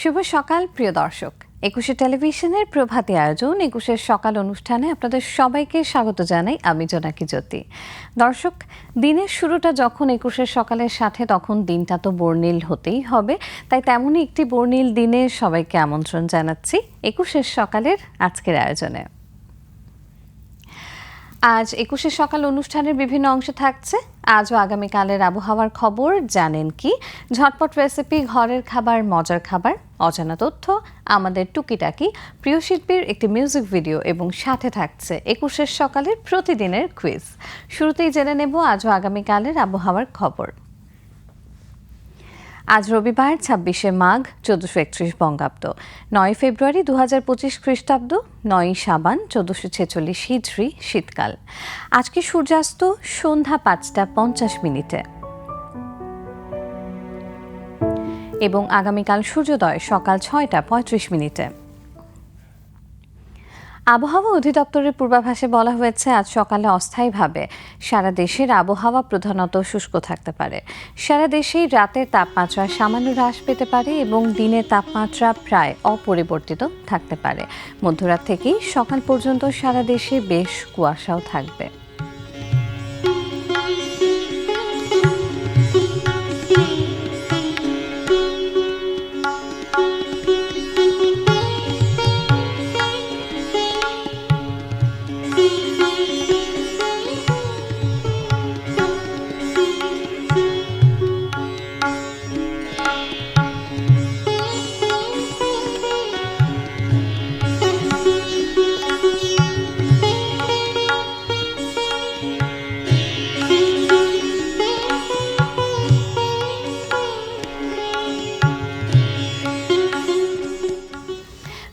শুভ সকাল প্রিয় দর্শক। একুশে টেলিভিশনের প্রভাতী আয়োজন একুশের সকাল অনুষ্ঠানে আপনাদের সবাইকে স্বাগত জানাই আমি জোনাকি জ্যোতি। দর্শক, দিনের শুরুটা যখন একুশের সকালের সাথে, তখন দিনটা তো বর্ণিল হতেই হবে। তাই তেমনই একটি বর্ণিল দিনে সবাইকে আমন্ত্রণ জানাচ্ছি একুশের সকালের আজকের আয়োজনে। আজ একুশে সকাল অনুষ্ঠানের বিভিন্ন অংশে থাকছে। আজ ও আগামীকালের আবহাওয়ার খবর, জানেন কি? ঝটপট রেসিপি, ঘরের খাবার, মজার খাবার, অজানা তথ্য, আমাদের টুকিটাকি প্রিয় শিল্পীর একটি মিউজিক ভিডিও এবং সাথে থাকছে একুশের সকালের প্রতিদিনের কুইজ শুরুতেই জেনে নেব আজ ও আগামীকালের আবহাওয়ার খবর। আজ রবিবার, ছাব্বিশে মাঘ, চোদ্দশো একত্রিশ বঙ্গাব্দ। নয় ফেব্রুয়ারি দু হাজার পঁচিশ খ্রিস্টাব্দ, নয় সাবান, চোদ্দশো ছেচল্লিশ হিজড়ি, শীতকাল। আজকে সূর্যাস্ত, সন্ধ্যা পাঁচটা পঞ্চাশ মিনিটে। এবং আগামীকাল সূর্যোদয় সকাল ছয়টা পঁয়ত্রিশ মিনিটে। আবহাওয়া অধিদপ্তরের পূর্বাভাসে বলা হয়েছে, আজ সকালে অস্থায়ীভাবে সারা দেশের আবহাওয়া প্রধানত শুষ্ক থাকতে পারে। সারা দেশেই রাতের তাপমাত্রা সামান্য হ্রাস পেতে পারে এবং দিনের তাপমাত্রা প্রায় অপরিবর্তিত থাকতে পারে। মধ্যরাত থেকেই সকাল পর্যন্ত সারা দেশে বেশ কুয়াশাও থাকবে।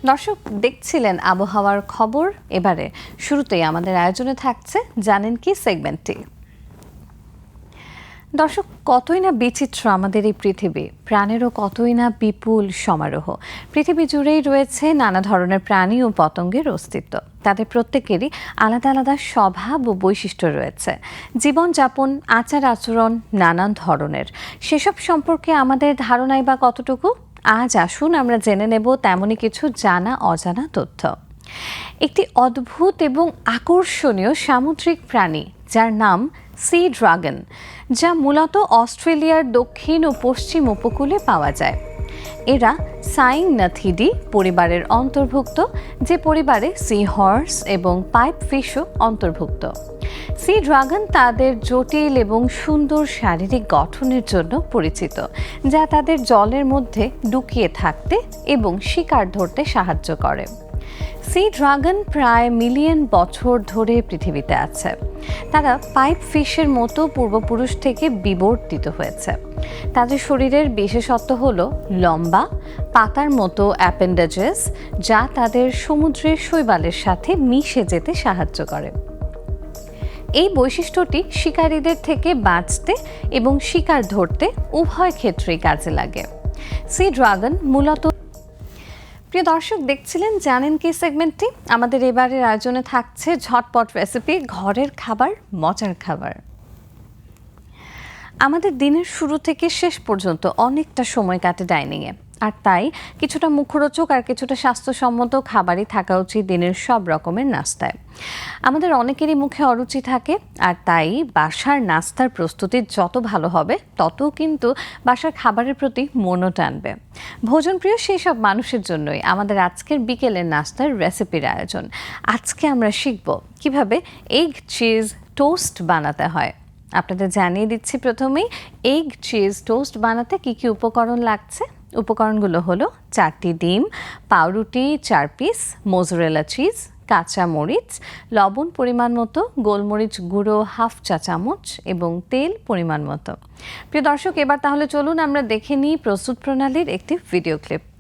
দর্শক, দেখছিলেন আবহাওয়ার খবর। এবারে শুরুতেই আমাদের আয়োজনে থাকছে, জানেন কি সেগমেন্টটি। দর্শক, কতই না বিচিত্র আমাদের এই পৃথিবী, প্রাণেরও কতই না বিপুল সমারোহ। পৃথিবী জুড়েই রয়েছে নানা ধরনের প্রাণী ও পতঙ্গের অস্তিত্ব। তাদের প্রত্যেকেরই আলাদা আলাদা স্বভাব ও বৈশিষ্ট্য রয়েছে। জীবনযাপন, আচার আচরণ নানান ধরনের। সেসব সম্পর্কে আমাদের ধারণাই বা কতটুকু? আজ আসুন আমরা জেনে নেব তেমনই কিছু জানা অজানা তথ্য। একটি অদ্ভুত এবং আকর্ষণীয় সামুদ্রিক প্রাণী, যার নাম সি ড্রাগন, যা মূলত অস্ট্রেলিয়ার দক্ষিণ ও পশ্চিম উপকূলে পাওয়া যায়। এরা সাইং নাথিডি পরিবারের অন্তর্ভুক্ত, যে পরিবারে সি হর্স এবং পাইপ ফিশও অন্তর্ভুক্ত। সি ড্রাগন তাদের জটিল এবং সুন্দর শারীরিক গঠনের জন্য পরিচিত, যা তাদের জলের মধ্যে ডুকিয়ে থাকতে এবং শিকার ধরতে সাহায্য করে। সি ড্রাগন প্রায় মিলিয়ন বছর ধরে পৃথিবীতে আছে। তারা পাইপ ফিশের মতো পূর্বপুরুষ থেকে বিবর্তিত হয়েছে। তাদের শরীরের বিশেষত্ব হল লম্বা, পাতার মতো অ্যাপেন্ডেজেস, যা তাদের সমুদ্রের শৈবালের সাথে মিশে যেতে সাহায্য করে। এই বৈশিষ্ট্যটি শিকারীদের থেকে বাঁচতে এবং শিকার ধরতে উভয় ক্ষেত্রেই কাজে লাগে। সি ড্রাগন মূলত প্রিয় দর্শক, দেখছিলেন জানেন কি সেগমেন্টটি? আমাদের এবারের আয়োজনে থাকছে ঝটপট রেসিপি ঘরের খাবার, মজার খাবার। আমাদের দিনের শুরু থেকে শেষ পর্যন্ত অনেকটা সময় কাটে ডাইনিংয়ে আর তাই কিছুটা মুখরোচক আর কিছুটা স্বাস্থ্যসম্মত খাবারই থাকা উচিত দিনের সব রকমের নাস্তায়। আমাদের অনেকেরই মুখে অরুচি থাকে আর তাই বাসার নাস্তার প্রস্তুতি যত ভালো হবে, তত কিন্তু বাসার খাবারের প্রতি মনও টানবে। ভোজনপ্রিয় সেই সব মানুষের জন্যই আমাদের আজকের বিকেলের নাস্তার রেসিপির আয়োজন। আজকে আমরা শিখব কীভাবে এগ চিজ টোস্ট বানাতে হয়। আপনাদের জানিয়ে দিচ্ছি প্রথমেই এগ চিজ টোস্ট বানাতে কি কি উপকরণ লাগছে? উপকরণগুলো হলো চারটি ডিম, পাউরুটি, চার পিস, মোজরেলা চিজ, কাঁচা মরিচ, লবণ পরিমাণ মতো, গোলমরিচ গুঁড়ো হাফ চা চামচ এবং তেল পরিমাণ মতো। প্রিয় দর্শক, এবার তাহলে চলুন আমরা দেখে নিই প্রস্তুত প্রণালীর একটি ভিডিও ক্লিপ।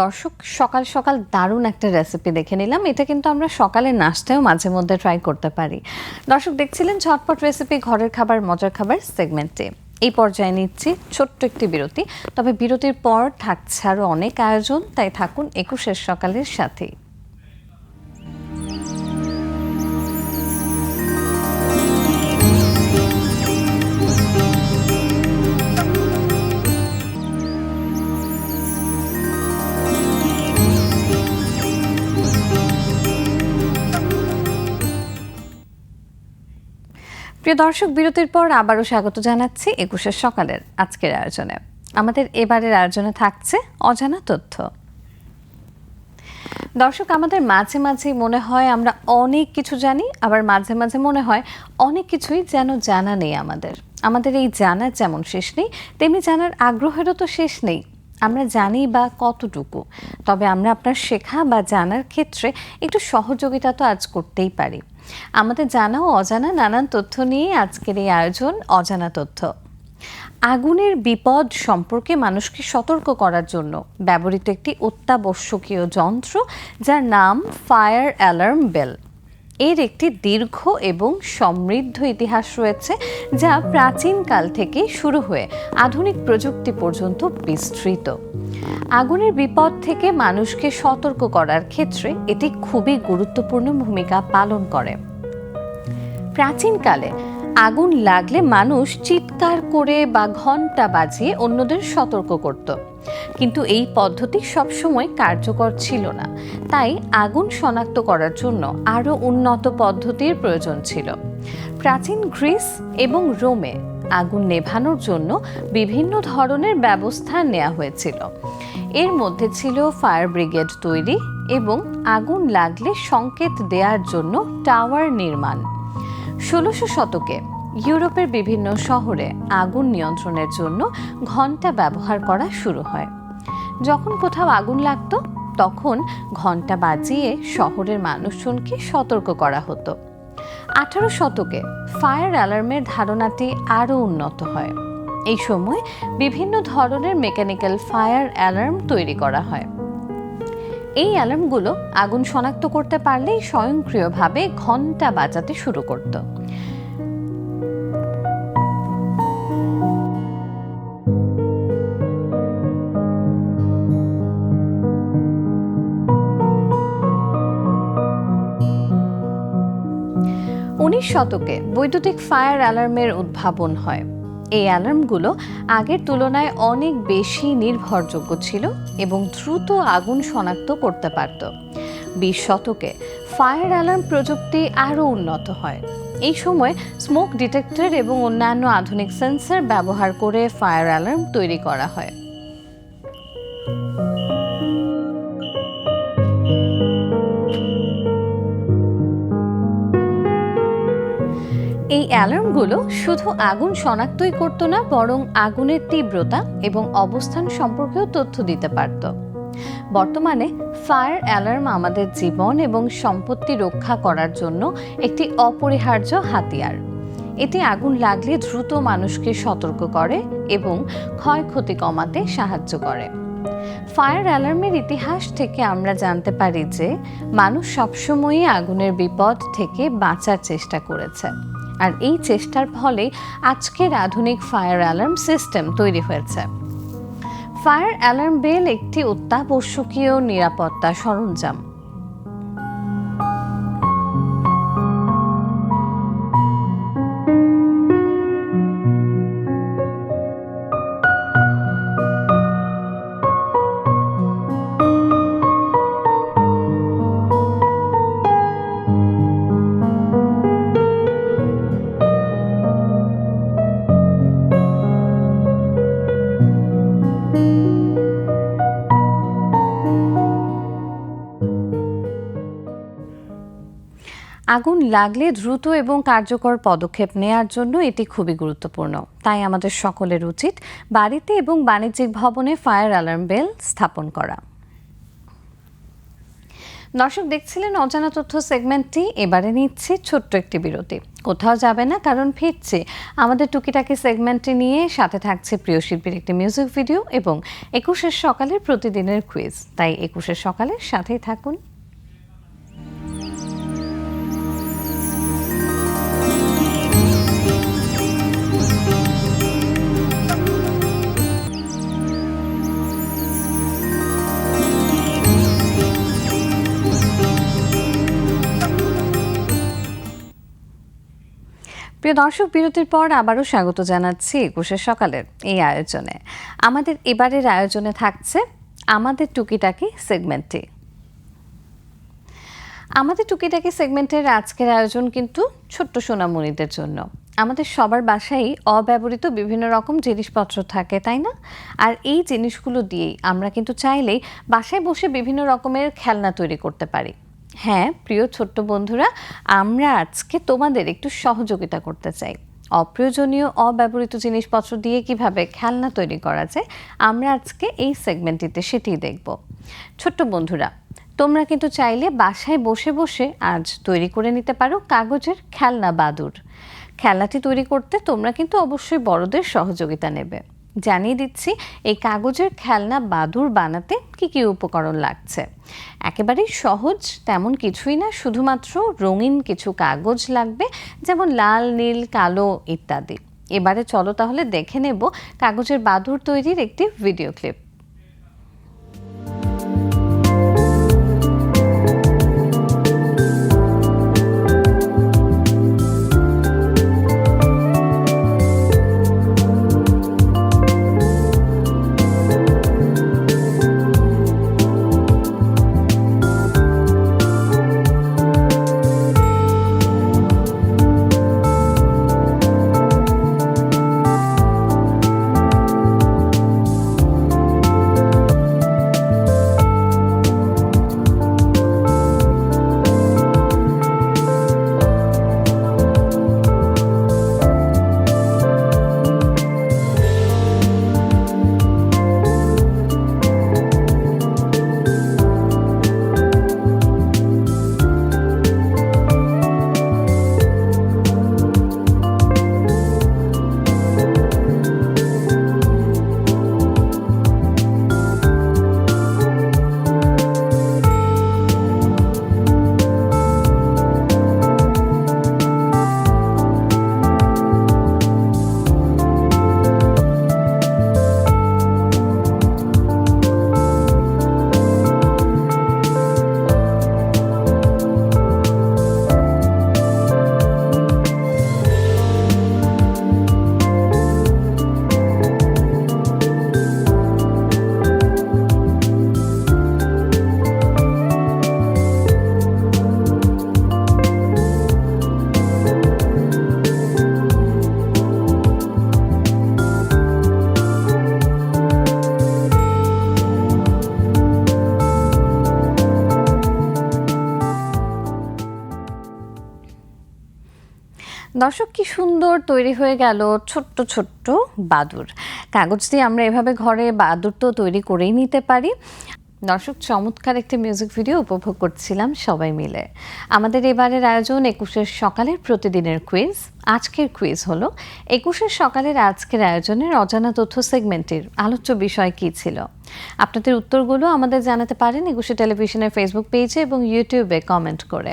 দর্শক, সকাল সকাল দারুণ একটা রেসিপি দেখে নিলাম। এটা কিন্তু আমরা সকালে নাস্তায়ও মাঝে মধ্যে ট্রাই করতে পারি। দর্শক, দেখছিলেন ঝটপট রেসিপি ঘরের খাবার, মজার খাবার সেগমেন্টে এই পর্যায়ে নিচ্ছি ছোট্ট একটি বিরতি। তবে বিরতির পর থাকছে আরও অনেক আয়োজন, তাই থাকুন একুশের সকালের সাথেই। প্রিয় দর্শক, বিরতির পর আবারও স্বাগত জানাচ্ছি একুশের সকালের আজকের আয়োজনে। আমাদের এবারের আয়োজনে থাকছে অজানা তথ্য। দর্শক, আমাদের মাঝে মাঝে মনে হয় আমরা অনেক কিছু জানি, আবার মাঝে মাঝে মনে হয় অনেক কিছুই যেন জানা নেই আমাদের। আমাদের এই জানার যেমন শেষ নেই, তেমনি জানার আগ্রহেরও তো শেষ নেই। আমরা জানি বা কতটুকু, তবে আমরা আপনার শেখা বা জানার ক্ষেত্রে একটু সহযোগিতা তো আজ করতেই পারি। আমাদের জানা ও অজানা নানান তথ্য নিয়ে আজকের এই আয়োজন অজানা তথ্য। আগুনের বিপদ সম্পর্কে মানুষকে সতর্ক করার জন্য ব্যবহৃত একটি অত্যাবশ্যকীয় যন্ত্র যার নাম ফায়ার অ্যালার্ম বেল। এর একটি দীর্ঘ এবং সমৃদ্ধ ইতিহাস রয়েছে যা প্রাচীনকাল থেকে শুরু হয়ে আধুনিক প্রযুক্তি পর্যন্ত বিস্তৃত। আগুনের বিপদ থেকে মানুষকে সতর্ক করার ক্ষেত্রে এটি খুবই গুরুত্বপূর্ণ ভূমিকা পালন করে। প্রাচীনকালে আগুন লাগলে মানুষ চিৎকার করে বা ঘণ্টা বাজিয়ে অন্যদের সতর্ক করত। কিন্তু এই পদ্ধতি সবসময় কার্যকর ছিল না। তাই আগুন শনাক্ত করার জন্য আরও উন্নত পদ্ধতির প্রয়োজন ছিল। প্রাচীন গ্রিস এবং রোমে আগুন নেভানোর জন্য বিভিন্ন ধরনের ব্যবস্থা নেওয়া হয়েছিল। এর মধ্যে ছিল ফায়ার ব্রিগেড তৈরি এবং আগুন লাগলে সংকেত দেওয়ার জন্য টাওয়ার নির্মাণ। ষোলোশো শতকে ইউরোপের বিভিন্ন শহরে আগুন নিয়ন্ত্রণের জন্য ঘণ্টা ব্যবহার করা শুরু হয়। যখন কোথাও আগুন লাগতো, তখন ঘণ্টা বাজিয়ে শহরের মানুষজনকে সতর্ক করা হতো। আঠারো শতকে ফায়ার অ্যালার্মের ধারণাটি আরও উন্নত হয়। এই সময় বিভিন্ন ধরনের মেকানিক্যাল ফায়ার অ্যালার্ম তৈরি করা হয়। এই অ্যালার্মগুলো আগুন শনাক্ত করতে পারলেই স্বয়ংক্রিয়ভাবে ঘণ্টা বাজাতে শুরু করত। উনিশ শতকে বৈদ্যুতিক ফায়ার অ্যালার্মের উদ্ভাবন হয়। এই অ্যালার্মগুলো আগের তুলনায় অনেক বেশি নির্ভরযোগ্য ছিল এবং দ্রুত আগুন শনাক্ত করতে পারত। বিশ শতকে ফায়ার অ্যালার্ম প্রযুক্তি আরও উন্নত হয়। এই সময় স্মোক ডিটেক্টর এবং অন্যান্য আধুনিক সেন্সর ব্যবহার করে ফায়ার অ্যালার্ম তৈরি করা হয়। এই অ্যালার্মগুলো শুধু আগুন শনাক্তই করত না, বরং আগুনের তীব্রতা এবং অবস্থান সম্পর্কেও তথ্য দিতে পারত। বর্তমানে ফায়ার অ্যালার্ম আমাদের জীবন এবং সম্পত্তি রক্ষা করার জন্য একটি অপরিহার্য হাতিয়ার। এটি আগুন লাগলে দ্রুত মানুষকে সতর্ক করে এবং ক্ষয়ক্ষতি কমাতে সাহায্য করে। ফায়ার অ্যালার্মের ইতিহাস থেকে আমরা জানতে পারি যে, মানুষ সবসময়ই আগুনের বিপদ থেকে বাঁচার চেষ্টা করেছে। আর এই চেষ্টার ফলে আজকের আধুনিক ফায়ার অ্যালার্ম সিস্টেম তৈরি হয়েছে। ফায়ার অ্যালার্ম বেল একটি অত্যাবশ্যকীয় নিরাপত্তা সরঞ্জাম। আগুন লাগলে দ্রুত এবং কার্যকর পদক্ষেপ নেয়ার জন্য এটি খুবই গুরুত্বপূর্ণ। তাই আমাদের সকলের উচিত বাড়িতে এবং বাণিজ্যিক ভবনে ফায়ার অ্যালার্ম বেল স্থাপন করা। দর্শক, দেখছিলেন অজানা তথ্য সেগমেন্টটি। এবারে নিচ্ছে ছোট্ট একটি বিরতি। কোথাও যাবে না, কারণ ফিরছে। আমাদের টুকিটাকি সেগমেন্টটি নিয়ে সাথে থাকছে প্রিয় শিল্পীর একটি মিউজিক ভিডিও এবং একুশের সকালের প্রতিদিনের কুইজ তাই একুশের সকালের সাথেই থাকুন। প্রিয় দর্শক, বিরতির পর আবারও স্বাগত জানাচ্ছি একুশের সকালের এই আয়োজনে। আমাদের এবারের আয়োজনে থাকছে আমাদের টুকিটাকি সেগমেন্টটি। আমাদের টুকিটাকি সেগমেন্টের আজকের আয়োজন কিন্তু ছোট্ট সোনামণিদের জন্য। আমাদের সবার বাসায় অব্যবহৃত বিভিন্ন রকম জিনিসপত্র থাকে, তাই না? আর এই জিনিসগুলো দিয়েই আমরা কিন্তু চাইলেই বাসায় বসে বিভিন্ন রকমের খেলনা তৈরি করতে পারি। হ্যাঁ প্রিয় ছোট্ট বন্ধুরা, আমরা আজকে তোমাদের একটু সহযোগিতা করতে চাই। অপ্রয়োজনীয়, অব্যবহৃত জিনিসপত্র দিয়ে কীভাবে খেলনা তৈরি করা যায়, আমরা আজকে এই সেগমেন্টটিতে সেটি দেখব। ছোট্ট বন্ধুরা, তোমরা কিন্তু চাইলে বাসায় বসে বসে আজ তৈরি করে নিতে পারো কাগজের খেলনা বাদুর খেলনাটি তৈরি করতে তোমরা কিন্তু অবশ্যই বড়দের সহযোগিতা নেবে। জানিয়ে দিচ্ছি, এই কাগজের খেলনা বাদুর বানাতে কি কি উপকরণ লাগছে। একেবারেই সহজ, তেমন কিছুই না, শুধুমাত্র রঙিন কিছু কাগজ লাগবে, যেমন লাল, নীল, কালো ইত্যাদি। এবারে চলো তাহলে দেখে নেব কাগজের বাদুর তৈরির একটি ভিডিও ক্লিপ। দর্শক, কি সুন্দর তৈরি হয়ে গেল ছোট্ট ছোট্ট বাদুর কাগজ দিয়ে আমরা এভাবে ঘরে বাদুর তো তৈরি করেই নিতে পারি। দর্শক, চমৎকার একটি মিউজিক ভিডিও উপভোগ করছিলাম সবাই মিলে। আমাদের এবারের আয়োজন একুশের সকালের প্রতিদিনের কুইজ আজকের কুইজ হলো, একুশের সকালের আজকের আয়োজনের অজানা তথ্য সেগমেন্টের আলোচ্য বিষয় কী ছিল? আপনাদের উত্তরগুলো আমাদের জানাতে পারেন একুশে টেলিভিশনের ফেসবুক পেজে এবং ইউটিউবে কমেন্ট করে।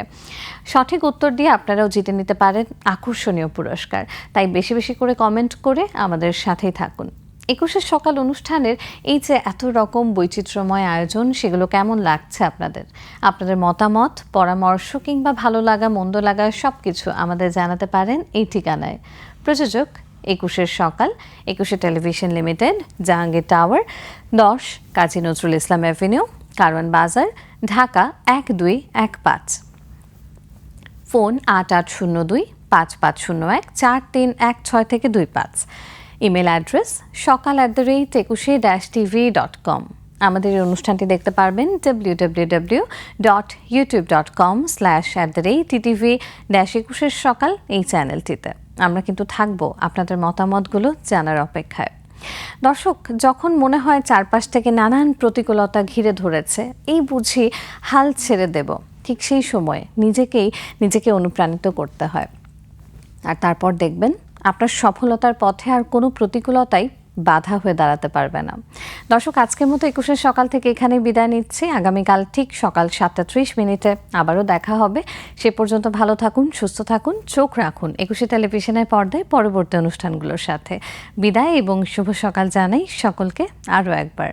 সঠিক উত্তর দিয়ে আপনারাও জিতে নিতে পারেন আকর্ষণীয় পুরস্কার। তাই বেশি বেশি করে কমেন্ট করে আমাদের সাথেই থাকুন। একুশের সকাল অনুষ্ঠানের এই যে এত রকম বৈচিত্র্যময় আয়োজন, সেগুলো কেমন লাগছে আপনাদের? আপনাদের মতামত, পরামর্শ কিংবা ভালো লাগা, মন্দ লাগা সব কিছু আমাদের জানাতে পারেন এই ঠিকানায়। প্রযোজক একুশের সকাল, একুশে টেলিভিশন লিমিটেড, জাহাঙ্গীর টাওয়ার, দশ কাজী নজরুল ইসলাম অ্যাভিনিউ, কারওয়ান বাজার, ঢাকা এক দুই এক পাঁচ। ফোন আট আট শূন্য দুই, পাঁচ পাঁচ শূন্য এক, চার তিন এক ছয় থেকে দুই পাঁচ। Email address Sokal at the rate Ekushey dash TV dot com আমাদের এই অনুষ্ঠানটি দেখতে পারবেন W W W dot YouTube dot com slash at the rate TTV dash একুশের সকাল এই চ্যানেলটিতে আমরা কিন্তু থাকব আপনাদের মতামতগুলো জানার অপেক্ষায়। দর্শক, যখন মনে হয় চারপাশ থেকে নানান প্রতিকূলতা ঘিরে ধরেছে, এই বুঝি হাল ছেড়ে দেব। ঠিক সেই সময় নিজেকেই নিজেকে অনুপ্রাণিত করতে হয়। আর তারপর দেখবেন আপনার সফলতার পথে আর কোনো প্রতিকূলতাই বাধা হয়ে দাঁড়াতে পারবে না। দর্শক, আজকের মতো একুশের সকাল থেকে এখানে বিদায় নিচ্ছি। আগামীকাল ঠিক সকাল সাতটা ত্রিশ মিনিটে আবারও দেখা হবে। সে পর্যন্ত ভালো থাকুন, সুস্থ থাকুন, চোখ রাখুন। একুশে টেলিভিশনের পর্দায় পরবর্তী অনুষ্ঠানগুলোর সাথে। বিদায় এবং শুভ সকাল জানাই সকলকে আরও একবার।